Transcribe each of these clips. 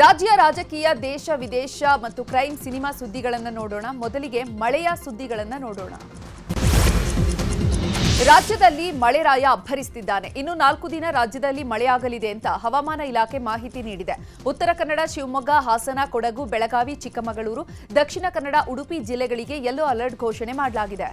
ರಾಜ್ಯ ರಾಜಕೀಯ, ದೇಶ, ವಿದೇಶ ಮತ್ತು ಕ್ರೈಮ್ ಸಿನಿಮಾ ಸುದ್ದಿಗಳನ್ನು ನೋಡೋಣ. ಮೊದಲಿಗೆ ಮಳೆಯ ಸುದ್ದಿಗಳನ್ನು ನೋಡೋಣ. ರಾಜ್ಯದಲ್ಲಿ ಮಳೆರಾಯ ಅಬ್ಬರಿಸುತ್ತಿದ್ದಾನೆ ಇನ್ನು ನಾಲ್ಕು ದಿನ ರಾಜ್ಯದಲ್ಲಿ ಮಳೆಯಾಗಲಿದೆ ಅಂತ ಹವಾಮಾನ ಇಲಾಖೆ ಮಾಹಿತಿ ನೀಡಿದೆ. ಉತ್ತರ ಕನ್ನಡ, ಶಿವಮೊಗ್ಗ, ಹಾಸನ, ಕೊಡಗು, ಬೆಳಗಾವಿ, ಚಿಕ್ಕಮಗಳೂರು, ದಕ್ಷಿಣ ಕನ್ನಡ, ಉಡುಪಿ ಜಿಲ್ಲೆಗಳಿಗೆ ಯೆಲ್ಲೋ ಅಲರ್ಟ್ ಘೋಷಣೆ ಮಾಡಲಾಗಿದೆ.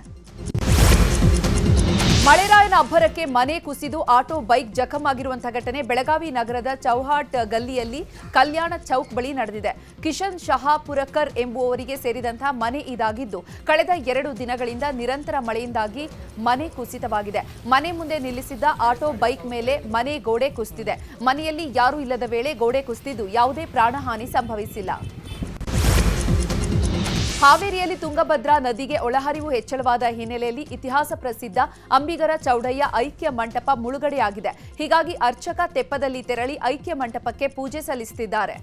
ಮಳೆರಾಯನ ಅಬ್ಬರಕ್ಕೆ ಮನೆ ಕುಸಿದು ಆಟೋ ಬೈಕ್ ಜಖಂ ಆಗಿರುವಂತಹ ಘಟನೆ ಬೆಳಗಾವಿ ನಗರದ ಚೌಹಾಟ್ ಗಲ್ಲಿಯಲ್ಲಿ ಕಲ್ಯಾಣ ಚೌಕ್ ಬಳಿ ನಡೆದಿದೆ. ಕಿಶನ್ ಶಹಾಪುರಕರ್ ಎಂಬುವವರಿಗೆ ಸೇರಿದಂತಹ ಮನೆ ಇದಾಗಿದ್ದು, ಕಳೆದ ಎರಡು ದಿನಗಳಿಂದ ನಿರಂತರ ಮಳೆಯಿಂದಾಗಿ ಮನೆ ಕುಸಿತವಾಗಿದೆ. ಮನೆ ಮುಂದೆ ನಿಲ್ಲಿಸಿದ್ದ ಆಟೋ ಬೈಕ್ ಮೇಲೆ ಮನೆ ಗೋಡೆ ಕುಸಿದಿದೆ. ಮನೆಯಲ್ಲಿ ಯಾರೂ ಇಲ್ಲದ ವೇಳೆ ಗೋಡೆ ಕುಸಿದಿದ್ದು ಯಾವುದೇ ಪ್ರಾಣಹಾನಿ ಸಂಭವಿಸಿಲ್ಲ. ಹಾವೇರಿಯಲ್ಲಿ ತುಂಗಭದ್ರಾ ನದಿಗೆ ಒಳಹರಿವು ಹೆಚ್ಚಳವಾದ ಹಿನ್ನೆಲೆಯಲ್ಲಿ ಇತಿಹಾಸ ಪ್ರಸಿದ್ಧ ಅಂಬಿಗರ ಚೌಡಯ್ಯ ಐಕ್ಯ ಮಂಟಪ ಮುಳುಗಡೆಯಾಗಿದೆ ಹೀಗಾಗಿ ಅರ್ಚಕ ತೆಪ್ಪದಲ್ಲಿ ತೆರಳಿ ಐಕ್ಯ ಮಂಟಪಕ್ಕೆ ಪೂಜೆ ಸಲ್ಲಿಸುತ್ತಿದ್ದಾರೆ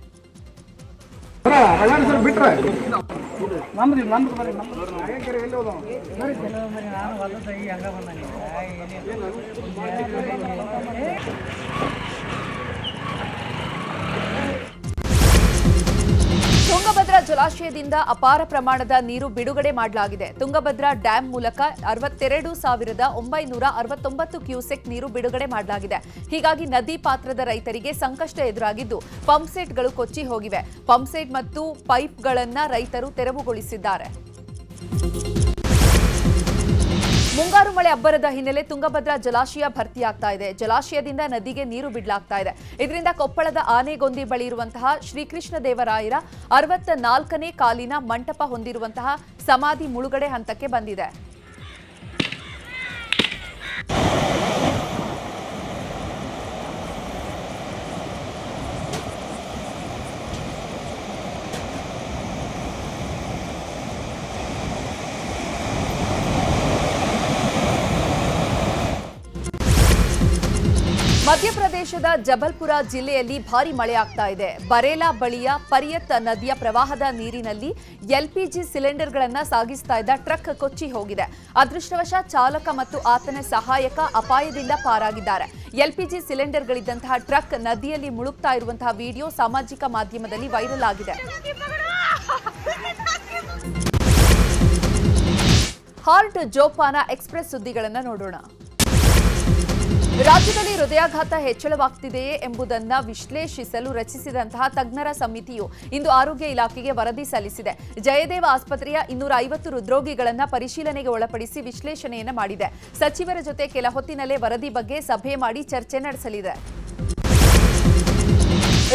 ಜಲಾಶಯದಿಂದ ಅಪಾರ ಪ್ರಮಾಣದ ನೀರು ಬಿಡುಗಡೆ ಮಾಡಲಾಗಿದೆ. ತುಂಗಭದ್ರಾ ಡ್ಯಾಂ ಮೂಲಕ ಅರವತ್ತೆರಡು ಸಾವಿರದ ಒಂಬೈನೂರ ಅರವತ್ತೊಂಬತ್ತು ಕ್ಯೂಸೆಕ್ ನೀರು ಬಿಡುಗಡೆ ಮಾಡಲಾಗಿದೆ. ಹೀಗಾಗಿ ನದಿ ಪಾತ್ರದ ರೈತರಿಗೆ ಸಂಕಷ್ಟ ಎದುರಾಗಿದ್ದು ಪಂಪ್ಸೆಟ್ಗಳು ಕೊಚ್ಚಿ ಹೋಗಿವೆ. ಪಂಪ್ಸೆಟ್ ಮತ್ತು ಪೈಪ್ಗಳನ್ನು ರೈತರು ತೆರವುಗೊಳಿಸಿದ್ದಾರೆ. ಮುಂಗಾರು ಮಳೆ ಅಬ್ಬರದ ಹಿನ್ನೆಲೆ ತುಂಗಭದ್ರಾ ಜಲಾಶಯ ಭರ್ತಿಯಾಗ್ತಾ ಇದೆ. ಜಲಾಶಯದಿಂದ ನದಿಗೆ ನೀರು ಬಿಡಲಾಗ್ತಾ ಇದೆ. ಇದರಿಂದ ಕೊಪ್ಪಳದ ಆನೆಗೊಂದಿ ಬಳಿ ಇರುವಂತಹ ಶ್ರೀಕೃಷ್ಣ ದೇವರಾಯರ ಅರವತ್ತ ನಾಲ್ಕನೇ ಕಾಲಿನ ಮಂಟಪ ಹೊಂದಿರುವಂತಹ ಸಮಾಧಿ ಮುಳುಗಡೆ ಹಂತಕ್ಕೆ ಬಂದಿದೆ. ಮಧ್ಯಪ್ರದೇಶದ ಜಬಲ್ಪುರ ಜಿಲ್ಲೆಯಲ್ಲಿ ಭಾರಿ ಮಳೆಯಾಗ್ತಾ ಇದೆ. ಬರೇಲಾ ಬಳಿಯ ಪರಿಯತ್ ನದಿಯ ಪ್ರವಾಹದ ನೀರಿನಲ್ಲಿ ಎಲ್ಪಿಜಿ ಸಿಲಿಂಡರ್ಗಳನ್ನು ಸಾಗಿಸ್ತಾ ಇದ್ದ ಟ್ರಕ್ ಕೊಚ್ಚಿ ಹೋಗಿದೆ. ಅದೃಷ್ಟವಶ ಚಾಲಕ ಮತ್ತು ಆತನ ಸಹಾಯಕ ಅಪಾಯದಿಂದ ಪಾರಾಗಿದ್ದಾರೆ. ಎಲ್ಪಿಜಿ ಸಿಲಿಂಡರ್ಗಳಿದ್ದಂತಹ ಟ್ರಕ್ ನದಿಯಲ್ಲಿ ಮುಳುಗ್ತಾ ಇರುವಂತಹ ವಿಡಿಯೋ ಸಾಮಾಜಿಕ ಮಾಧ್ಯಮದಲ್ಲಿ ವೈರಲ್ ಆಗಿದೆ. ಹಾರ್ಟ್ ಜೋಪಾನ ಎಕ್ಸ್ಪ್ರೆಸ್ ಸುದ್ದಿಗಳನ್ನು ನೋಡೋಣ. ರಾಜ್ಯದಲ್ಲಿ ಹೃದಯಾಘಾತ ಹೆಚ್ಚಳವಾಗ್ತಿದೆಯೇ ಎಂಬುದನ್ನು ವಿಶ್ಲೇಷಿಸಲು ರಚಿಸಿದಂತಹ ತಜ್ಞರ ಸಮಿತಿಯು ಇಂದು ಆರೋಗ್ಯ ಇಲಾಖೆಗೆ ವರದಿ ಸಲ್ಲಿಸಿದೆ. ಜಯದೇವ ಆಸ್ಪತ್ರೆಯ ಇನ್ನೂರ ಐವತ್ತು ಹೃದ್ರೋಗಿಗಳನ್ನು ಪರಿಶೀಲನೆಗೆ ಒಳಪಡಿಸಿ ವಿಶ್ಲೇಷಣೆಯನ್ನು ಮಾಡಿದೆ. ಸಚಿವರ ಜೊತೆ ಕೆಲ ಹೊತ್ತಿನಲ್ಲೇ ವರದಿ ಬಗ್ಗೆ ಸಭೆ ಮಾಡಿ ಚರ್ಚೆ ನಡೆಸಲಿದೆ.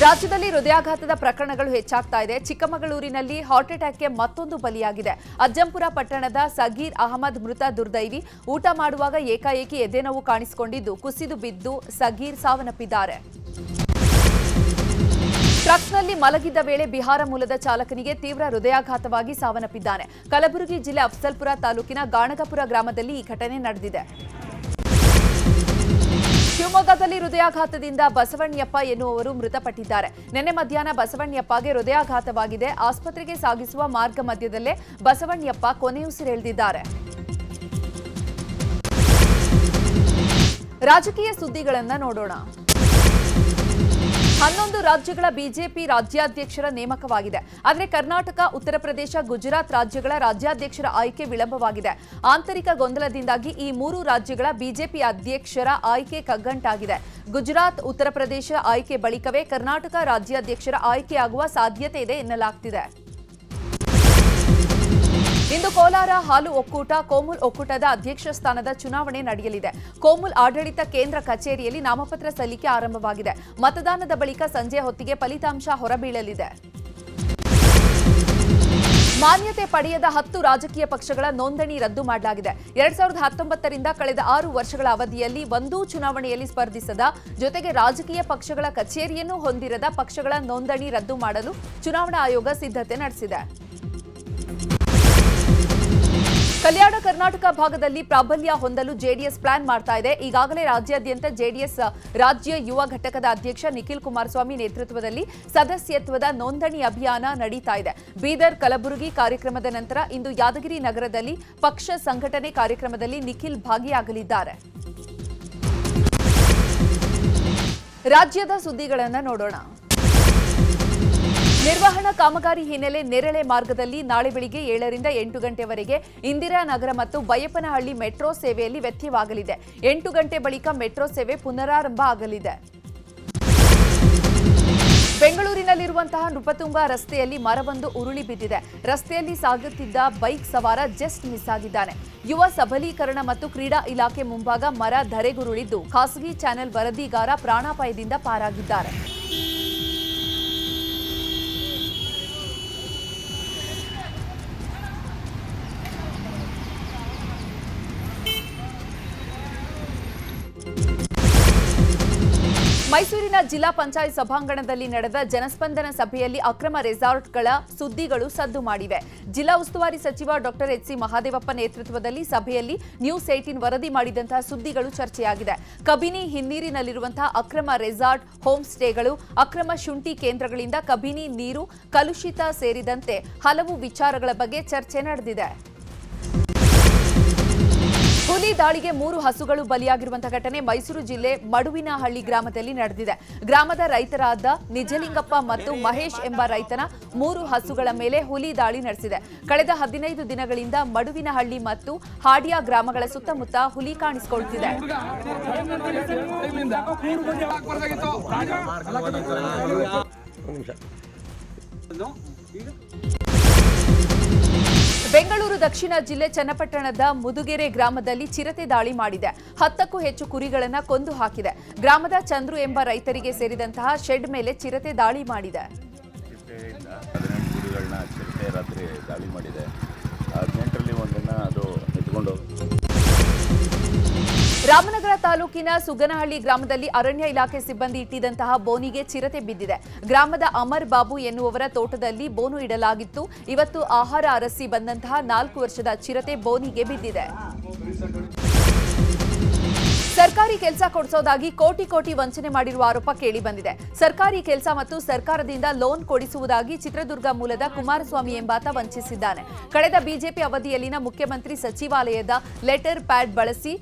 ರಾಜ್ಯದಲ್ಲಿ ಹೃದಯಾಘಾತದ ಪ್ರಕರಣಗಳು ಹೆಚ್ಚಾಗ್ತಾ ಇದೆ. ಚಿಕ್ಕಮಗಳೂರಿನಲ್ಲಿ ಹಾರ್ಟ್ ಅಟ್ಯಾಕ್ಗೆ ಮತ್ತೊಂದು ಬಲಿಯಾಗಿದೆ. ಅಜ್ಜಂಪುರ ಪಟ್ಟಣದ ಸಗೀರ್ ಅಹಮದ್ ಮೃತ ದುರ್ದೈವಿ. ಊಟ ಮಾಡುವಾಗ ಏಕಾಏಕಿ ಎದೆನೋವು ಕಾಣಿಸಿಕೊಂಡಿದ್ದು, ಕುಸಿದು ಬಿದ್ದು ಸಗೀರ್ ಸಾವನ್ನಪ್ಪಿದ್ದಾರೆ. ಟ್ರಕ್ನಲ್ಲಿ ಮಲಗಿದ್ದ ವೇಳೆ ಬಿಹಾರ ಮೂಲದ ಚಾಲಕನಿಗೆ ತೀವ್ರ ಹೃದಯಾಘಾತವಾಗಿ ಸಾವನ್ನಪ್ಪಿದ್ದಾನೆ. ಕಲಬುರಗಿ ಜಿಲ್ಲೆ ಅಫ್ಸಲ್ಪುರ ತಾಲೂಕಿನ ಗಾಣಗಪುರ ಗ್ರಾಮದಲ್ಲಿ ಈ ಘಟನೆ ನಡೆದಿದೆ. ಶಿವಮೊಗ್ಗದಲ್ಲಿ ಹೃದಯಾಘಾತದಿಂದ ಬಸವಣ್ಣಪ್ಪ ಎನ್ನುವವರು ಮೃತಪಟ್ಟಿದ್ದಾರೆ. ನಿನ್ನೆ ಮಧ್ಯಾಹ್ನ ಬಸವಣ್ಣಪ್ಪಗೆ ಹೃದಯಾಘಾತವಾಗಿದೆ. ಆಸ್ಪತ್ರೆಗೆ ಸಾಗಿಸುವ ಮಾರ್ಗ ಮಧ್ಯದಲ್ಲೇ ಬಸವಣ್ಣಪ್ಪ ಕೊನೆಯುಸಿರೆಳೆದಿದ್ದಾರೆ ರಾಜಕೀಯ ಸುದ್ದಿಗಳನ್ನ ನೋಡೋಣ. ಹನ್ನೊಂದು ರಾಜ್ಯಗಳ ಬಿಜೆಪಿ ರಾಜ್ಯಾಧ್ಯಕ್ಷರ ನೇಮಕವಾಗಿದೆ. ಆದರೆ ಕರ್ನಾಟಕ, ಉತ್ತರ ಪ್ರದೇಶ, ಗುಜರಾತ್ ರಾಜ್ಯಗಳ ರಾಜ್ಯಾಧ್ಯಕ್ಷರ ಆಯ್ಕೆ ವಿಳಂಬವಾಗಿದೆ. ಆಂತರಿಕ ಗೊಂದಲದಿಂದಾಗಿ ಈ ಮೂರು ರಾಜ್ಯಗಳ ಬಿಜೆಪಿ ಅಧ್ಯಕ್ಷರ ಆಯ್ಕೆ ಕಗ್ಗಂಟಾಗಿದೆ. ಗುಜರಾತ್, ಉತ್ತರ ಪ್ರದೇಶ ಆಯ್ಕೆ ಬಳಿಕವೇ ಕರ್ನಾಟಕ ರಾಜ್ಯಾಧ್ಯಕ್ಷರ ಆಯ್ಕೆಯಾಗುವ ಸಾಧ್ಯತೆ ಇದೆ ಎನ್ನಲಾಗ್ತಿದೆ. ಇಂದು ಕೋಲಾರ ಹಾಲು ಒಕ್ಕೂಟ, ಕೋಮುಲ್ ಒಕ್ಕೂಟದ ಅಧ್ಯಕ್ಷ ಸ್ಥಾನದ ಚುನಾವಣೆ ನಡೆಯಲಿದೆ. ಕೋಮುಲ್ ಆಡಳಿತ ಕೇಂದ್ರ ಕಚೇರಿಯಲ್ಲಿ ನಾಮಪತ್ರ ಸಲ್ಲಿಕೆ ಆರಂಭವಾಗಿದೆ. ಮತದಾನದ ಬಳಿಕ ಸಂಜೆ ಹೊತ್ತಿಗೆ ಫಲಿತಾಂಶ ಹೊರಬೀಳಲಿದೆ. ಮಾನ್ಯತೆ ಪಡೆಯದ ಹತ್ತು ರಾಜಕೀಯ ಪಕ್ಷಗಳ ನೋಂದಣಿ ರದ್ದು ಮಾಡಲಾಗಿದೆ. ಎರಡ್ ಸಾವಿರದ ಹತ್ತೊಂಬತ್ತರಿಂದ ಕಳೆದ ಆರು ವರ್ಷಗಳ ಅವಧಿಯಲ್ಲಿ ಒಂದೂ ಚುನಾವಣೆಯಲ್ಲಿ ಸ್ಪರ್ಧಿಸದ, ಜೊತೆಗೆ ರಾಜಕೀಯ ಪಕ್ಷಗಳ ಕಚೇರಿಯನ್ನು ಹೊಂದಿರದ ಪಕ್ಷಗಳ ನೋಂದಣಿ ರದ್ದು ಮಾಡಲು ಚುನಾವಣಾ ಆಯೋಗ ಸಿದ್ಧತೆ ನಡೆಸಿದೆ. ಕಲ್ಯಾಣ ಕರ್ನಾಟಕ ಭಾಗದಲ್ಲಿ ಪ್ರಾಬಲ್ಯ ಹೊಂದಲು ಜೆಡಿಎಸ್ ಪ್ಲಾನ್ ಮಾಡ್ತಾ ಇದೆ. ಈಗಾಗಲೇ ರಾಜ್ಯಾದ್ಯಂತ ಜೆಡಿಎಸ್ ರಾಜ್ಯ ಯುವ ಘಟಕದ ಅಧ್ಯಕ್ಷ ನಿಖಿಲ್ ಕುಮಾರಸ್ವಾಮಿ ನೇತೃತ್ವದಲ್ಲಿ ಸದಸ್ಯತ್ವದ ನೋಂದಣಿ ಅಭಿಯಾನ ನಡೀತಾ ಇದೆ. ಬೀದರ್ ಕಲಬುರಗಿ ಕಾರ್ಯಕ್ರಮದ ನಂತರ ಇಂದು ಯಾದಗಿರಿ ನಗರದಲ್ಲಿ ಪಕ್ಷ ಸಂಘಟನೆ ಕಾರ್ಯಕ್ರಮದಲ್ಲಿ ನಿಖಿಲ್ ಭಾಗಿಯಾಗಲಿದ್ದಾರೆ. ರಾಜ್ಯದ ಸುದ್ದಿಗಳನ್ನು ನೋಡೋಣ. ನಿರ್ವಹಣಾ ಕಾಮಗಾರಿ ಹಿನ್ನೆಲೆ ನೆರಳೆ ಮಾರ್ಗದಲ್ಲಿ ನಾಳೆ ಬೆಳಿಗ್ಗೆ ಏಳರಿಂದ ಎಂಟು ಗಂಟೆವರೆಗೆ ಇಂದಿರಾನಗರ ಮತ್ತು ಬೈಯಪ್ಪನಹಳ್ಳಿ ಮೆಟ್ರೋ ಸೇವೆಯಲ್ಲಿ ವ್ಯತ್ಯವಾಗಲಿದೆ ಎಂಟು ಗಂಟೆ ಬಳಿಕ ಮೆಟ್ರೋ ಸೇವೆ ಪುನರಾರಂಭ ಆಗಲಿದೆ. ಬೆಂಗಳೂರಿನಲ್ಲಿರುವಂತಹ ನೃಪತುಂಗ ರಸ್ತೆಯಲ್ಲಿ ಮರವೊಂದು ಉರುಳಿ ಬಿದ್ದಿದೆ. ರಸ್ತೆಯಲ್ಲಿ ಸಾಗುತ್ತಿದ್ದ ಬೈಕ್ ಸವಾರ ಜಸ್ಟ್ ಮಿಸ್ ಆಗಿದ್ದಾನೆ. ಯುವ ಸಬಲೀಕರಣ ಮತ್ತು ಕ್ರೀಡಾ ಇಲಾಖೆ ಮುಂಭಾಗ ಮರ ಧರೆಗುರುಳಿದ್ದು. ಖಾಸಗಿ ಚಾನೆಲ್ ವರದಿಗಾರ ಪ್ರಾಣಾಪಾಯದಿಂದ ಪಾರಾಗಿದ್ದಾರೆ. ಮೈಸೂರಿನ ಜಿಲ್ಲಾ ಪಂಚಾಯತ್ ಸಭಾಂಗಣದಲ್ಲಿ ನಡೆದ ಜನಸ್ಪಂದನ ಸಭೆಯಲ್ಲಿ ಅಕ್ರಮ ರೆಸಾರ್ಟ್ಗಳ ಸುದ್ದಿಗಳು ಸದ್ದು ಮಾಡಿವೆ. ಜಿಲ್ಲಾ ಉಸ್ತುವಾರಿ ಸಚಿವ ಡಾಕ್ಟರ್ ಎಚ್. ಸಿ. ಮಹಾದೇವಪ್ಪ ನೇತೃತ್ವದಲ್ಲಿ ಸಭೆಯಲ್ಲಿ ನ್ಯೂಸ್ ಏಟೀನ್ ವರದಿ ಮಾಡಿದಂತಹ ಸುದ್ದಿಗಳು ಚರ್ಚೆಯಾಗಿದೆ. ಕಬಿನಿ ಹಿನ್ನೀರಿನಲ್ಲಿರುವಂತಹ ಅಕ್ರಮ ರೆಸಾರ್ಟ್ ಹೋಮ್ ಸ್ಟೇಗಳು ಅಕ್ರಮ ಶುಂಠಿ ಕೇಂದ್ರಗಳಿಂದ ಕಬಿನಿ ನೀರು ಕಲುಷಿತ ಸೇರಿದಂತೆ ಹಲವು ವಿಚಾರಗಳ ಬಗ್ಗೆ ಚರ್ಚೆ ನಡೆದಿದೆ. ಹುಲಿ ದಾಳಿಗೆ ಮೂರು ಹಸುಗಳು ಬಲಿಯಾಗಿರುವಂತಹ ಘಟನೆ ಮೈಸೂರು ಜಿಲ್ಲೆ ಮಡುವಿನಹಳ್ಳಿ ಗ್ರಾಮದಲ್ಲಿ ನಡೆದಿದೆ. ಗ್ರಾಮದ ರೈತರಾದ ನಿಜಲಿಂಗಪ್ಪ ಮತ್ತು ಮಹೇಶ್ ಎಂಬ ರೈತನ ಮೂರು ಹಸುಗಳ ಮೇಲೆ ಹುಲಿ ದಾಳಿ ನಡೆಸಿದೆ. ಕಳೆದ ಹದಿನೈದು ದಿನಗಳಿಂದ ಮಡುವಿನಹಳ್ಳಿ ಮತ್ತು ಹಾಡಿಯಾ ಗ್ರಾಮಗಳ ಸುತ್ತಮುತ್ತ ಹುಲಿ ಕಾಣಿಸಿಕೊಳ್ತಿದೆ ಬೆಂಗಳೂರು ದಕ್ಷಿಣ ಜಿಲ್ಲೆ ಚನ್ನಪಟ್ಟಣದ ಮುದುಗೆರೆ ಗ್ರಾಮದಲ್ಲಿ ಚಿರತೆ ದಾಳಿ ಮಾಡಿದೆ. ಹತ್ತಕ್ಕೂ ಹೆಚ್ಚು ಕುರಿಗಳನ್ನು ಕೊಂದು ಹಾಕಿದೆ. ಗ್ರಾಮದ ಚಂದ್ರು ಎಂಬ ರೈತರಿಗೆ ಸೇರಿದಂತಹ ಶೆಡ್ ಮೇಲೆ ಚಿರತೆ ದಾಳಿ ಮಾಡಿದೆ. ರಾತ್ರಿ ದಾಳಿ ಮಾಡಿದೆ. ಹದಿನೆಂಟರಲ್ಲಿ ಒಂದನ್ನು ಅದು ರಾಮನಗರ ತಾಲೂಕಿನ ಸುಗನಹಳ್ಳಿ ಗ್ರಾಮದಲ್ಲಿ ಅರಣ್ಯ ಇಲಾಖೆ ಸಿಬ್ಬಂದಿ ಇಟ್ಟಿದ್ದಂತಹ ಬೋನಿಗೆ ಚಿರತೆ ಬಿದ್ದಿದೆ. ಗ್ರಾಮದ ಅಮರ್ ಬಾಬು ಎನ್ನುವವರ ತೋಟದಲ್ಲಿ ಬೋನು ಇಡಲಾಗಿತ್ತು. ಇವತ್ತು ಆಹಾರ ಅರಸಿ ಬಂದಂತಹ ನಾಲ್ಕು ವರ್ಷದ ಚಿರತೆ ಬೋನಿಗೆ ಬಿದ್ದಿದೆ. ಸರ್ಕಾರಿ ಕೆಲಸ ಕೊಡಿಸೋದಾಗಿ ಕೋಟಿ ಕೋಟಿ ವಂಚನೆ ಮಾಡಿರುವ ಆರೋಪ ಕೇಳಿ ಬಂದಿದೆ. ಸರ್ಕಾರಿ ಕೆಲಸ ಮತ್ತು ಸರ್ಕಾರದಿಂದ ಲೋನ್ ಕೊಡಿಸುವುದಾಗಿ ಚಿತ್ರದುರ್ಗ ಮೂಲದ ಕುಮಾರಸ್ವಾಮಿ ಎಂಬಾತ ವಂಚಿಸಿದ್ದಾನೆ. ಕಳೆದ ಬಿಜೆಪಿ ಅವಧಿಯಲ್ಲಿನ ಮುಖ್ಯಮಂತ್ರಿ ಸಚಿವಾಲಯದ ಲೆಟರ್ ಪ್ಯಾಡ್ ಬಳಸಿ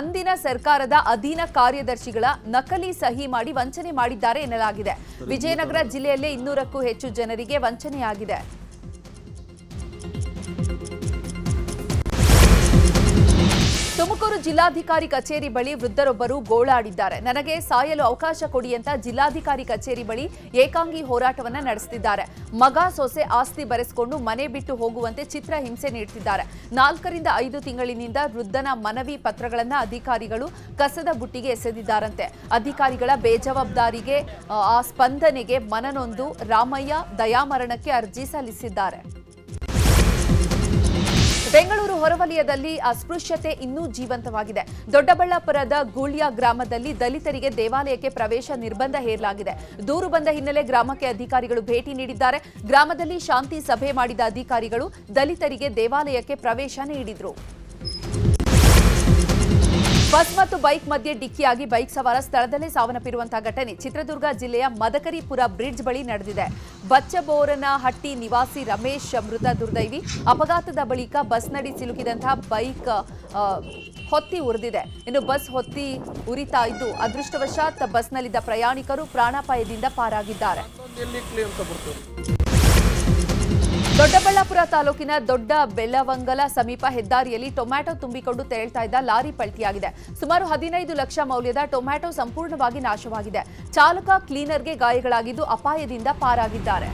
ಅಂದಿನ ಸರ್ಕಾರದ ಅಧೀನ ಕಾರ್ಯದರ್ಶಿಗಳ ನಕಲಿ ಸಹಿ ಮಾಡಿ ವಂಚನೆ ಮಾಡಿದ್ದಾರೆ ಎನ್ನಲಾಗಿದೆ. ವಿಜಯನಗರ ಜಿಲ್ಲೆಯಲ್ಲೇ ಇನ್ನೂರಕ್ಕೂ ಹೆಚ್ಚು ಜನರಿಗೆ ವಂಚನೆಯಾಗಿದೆ. ತುಮಕೂರು ಜಿಲ್ಲಾಧಿಕಾರಿ ಕಚೇರಿ ಬಳಿ ವೃದ್ಧರೊಬ್ಬರು ಗೋಳಾಡಿದ್ದಾರೆ. ನನಗೆ ಸಾಯಲು ಅವಕಾಶ ಕೊಡಿ ಅಂತ ಜಿಲ್ಲಾಧಿಕಾರಿ ಕಚೇರಿ ಬಳಿ ಏಕಾಂಗಿ ಹೋರಾಟವನ್ನ ನಡೆಸುತ್ತಿದ್ದಾರೆ ಮಗ ಸೊಸೆ ಆಸ್ತಿ ಬರೆಸಿಕೊಂಡು ಮನೆ ಬಿಟ್ಟು ಹೋಗುವಂತೆ ಚಿತ್ರ ಹಿಂಸೆ ನೀಡುತ್ತಿದ್ದಾರೆ ನಾಲ್ಕರಿಂದ ಐದು ತಿಂಗಳಿನಿಂದ ವೃದ್ಧನ ಮನವಿ ಪತ್ರಗಳನ್ನ ಅಧಿಕಾರಿಗಳು ಕಸದ ಬುಟ್ಟಿಗೆ ಎಸೆದಿದ್ದಾರಂತೆ. ಅಧಿಕಾರಿಗಳ ಬೇಜವಾಬ್ದಾರಿಗೆ ಆ, ಆ ಸ್ಪಂದನೆಗೆ ಮನನೊಂದು ರಾಮಯ್ಯ ದಯಾಮರಣಕ್ಕೆ ಅರ್ಜಿ ಸಲ್ಲಿಸಿದ್ದಾರೆ. ಬೆಂಗಳೂರು ಹೊರವಲಯದಲ್ಲಿ ಅಸ್ಪೃಶ್ಯತೆ ಇನ್ನೂ ಜೀವಂತವಾಗಿದೆ. ದೊಡ್ಡಬಳ್ಳಾಪುರದ ಗೂಳ್ಯ ಗ್ರಾಮದಲ್ಲಿ ದಲಿತರಿಗೆ ದೇವಾಲಯಕ್ಕೆ ಪ್ರವೇಶ ನಿರ್ಬಂಧ ಹೇರಲಾಗಿದೆ. ದೂರು ಬಂದ ಹಿನ್ನೆಲೆ ಗ್ರಾಮಕ್ಕೆ ಅಧಿಕಾರಿಗಳು ಭೇಟಿ ನೀಡಿದ್ದಾರೆ. ಗ್ರಾಮದಲ್ಲಿ ಶಾಂತಿ ಸಭೆ ಮಾಡಿದ ಅಧಿಕಾರಿಗಳು ದಲಿತರಿಗೆ ದೇವಾಲಯಕ್ಕೆ ಪ್ರವೇಶ ನೀಡಿದ್ರು. ಬಸ್ ಮತ್ತು ಬೈಕ್ ಮಧ್ಯೆ ಡಿಕ್ಕಿಯಾಗಿ ಬೈಕ್ ಸವಾರ ಸ್ಥಳದಲ್ಲೇ ಸಾವನ್ನಪ್ಪಿರುವಂತಹ ಘಟನೆ. ಚಿತ್ರದುರ್ಗ ಜಿಲ್ಲೆಯ ಮದಕರಿಪುರ ಬ್ರಿಡ್ಜ್ ಬಳಿ ನಡೆದಿದೆ. ಬಚ್ಚಬೋರನಹಟ್ಟಿ ನಿವಾಸಿ ರಮೇಶ್ ಮೃತ ದುರ್ದೈವಿ. ಅಪಘಾತದ ಬಳಿಕ ಬಸ್ನಡಿ ಸಿಲುಕಿದಂತಹ ಬೈಕ್ ಹೊತ್ತಿ ಉರಿದಿದೆ. ಇನ್ನು ಬಸ್ ಹೊತ್ತಿ ಉರಿತಾ ಇದ್ದು ಅದೃಷ್ಟವಶಾತ್ ಬಸ್ನಲ್ಲಿದ್ದ ಪ್ರಯಾಣಿಕರು ಪ್ರಾಣಾಪಾಯದಿಂದ ಪಾರಾಗಿದ್ದಾರೆ. ದೊಡ್ಡಬಳ್ಳಾಪುರ ತಾಲೂಕಿನ ದೊಡ್ಡ ಬೆಲ್ಲವಂಗಲ ಸಮೀಪ ಹೆದ್ದಾರಿಯಲ್ಲಿ ಟೊಮ್ಯಾಟೊ ತುಂಬಿಕೊಂಡು ತೆರಳ್ತಾ ಇದ್ದ ಲಾರಿ ಪಲ್ಟಿಯಾಗಿದೆ. ಸುಮಾರು ಹದಿನೈದು ಲಕ್ಷ ಮೌಲ್ಯದ ಟೊಮ್ಯಾಟೊ ಸಂಪೂರ್ಣವಾಗಿ ನಾಶವಾಗಿದೆ. ಚಾಲಕ, ಕ್ಲೀನರ್ಗೆ ಗಾಯಗಳಾಗಿದ್ದು ಅಪಾಯದಿಂದ ಪಾರಾಗಿದ್ದಾರೆ.